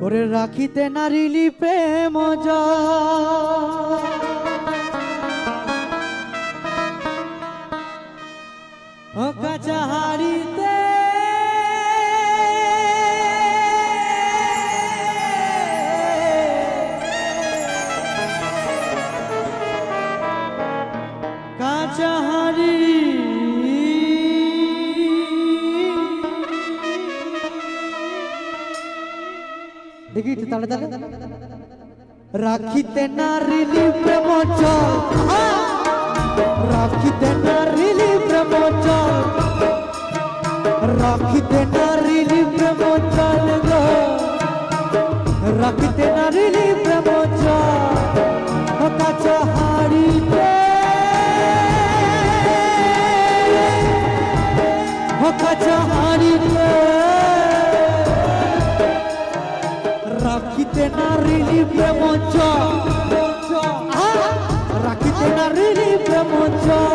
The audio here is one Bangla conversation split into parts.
ওরে রাখিতে নারিলি প্রেম কাচাহারিতে কাচাহারি দেখি একটু তাহলে তাহলে রাখিতে না রিলি প্রেম চল রাখিতে না রিলি প্রেম রাখিতে না রিলি প্রেম মতো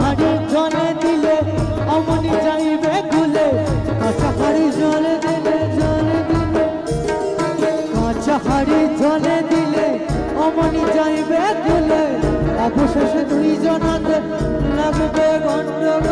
হাড়ি জলে দিলে অমনি যাইবে খুলে কাঁচা হাড়ি জলে দিলে জলে দিলে। কাঁচা হাড়ি জলে দিলে অমনি যাইবে খুলে অবশেষে দুই জনাদের লাগবে গন্ডগোল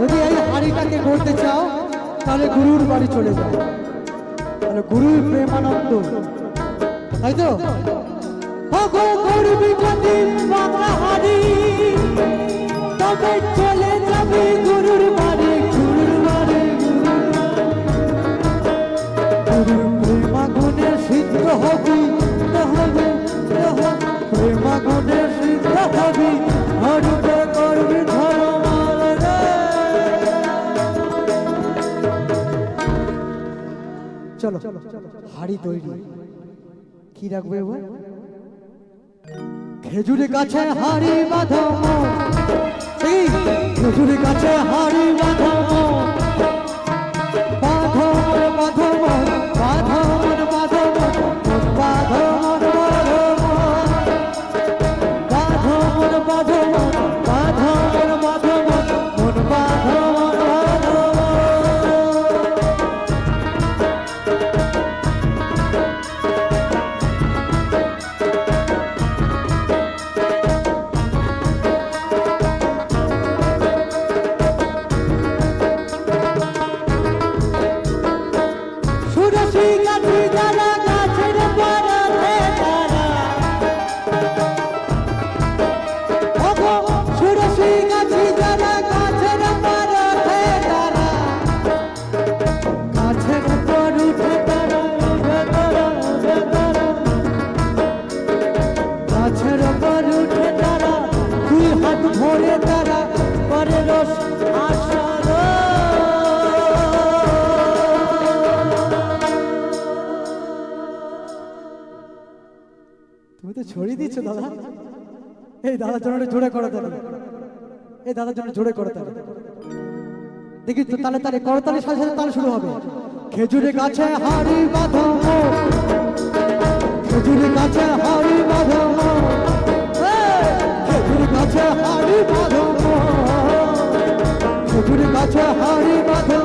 যদি এই হাড়িটাকে গড়তে চাও, তাহলে গুরুর বাড়ি চলে যাও। তাহলে গুরুর প্রেমানন্দ। তাই তো? গরবি যদি হাড়ি। তবে চলো হাড়ি তৈরি। কি রাখবে এবার? খেজুরি গাছে হাড়ি বাঁধো খেজুরি গাছে হাড়ি বাঁধামো তুমি তো ছড়িয়ে দিচ্ছ, দাদা। এই দাদা জন্য জোরে করো দাদা এই দাদার জন্য জোরে করে তালে দেখি তো তালে তালে করতালে সাথে সাথে তালে শুরু হবে। খেজুরে গাছে হাড়ি বাঁধো খেজুরে গাছে হাড়ি বাঁধো খেজুরে গাছে হাড়ি বাঁধো খেজুরে গাছে হাড়ি বাঁধো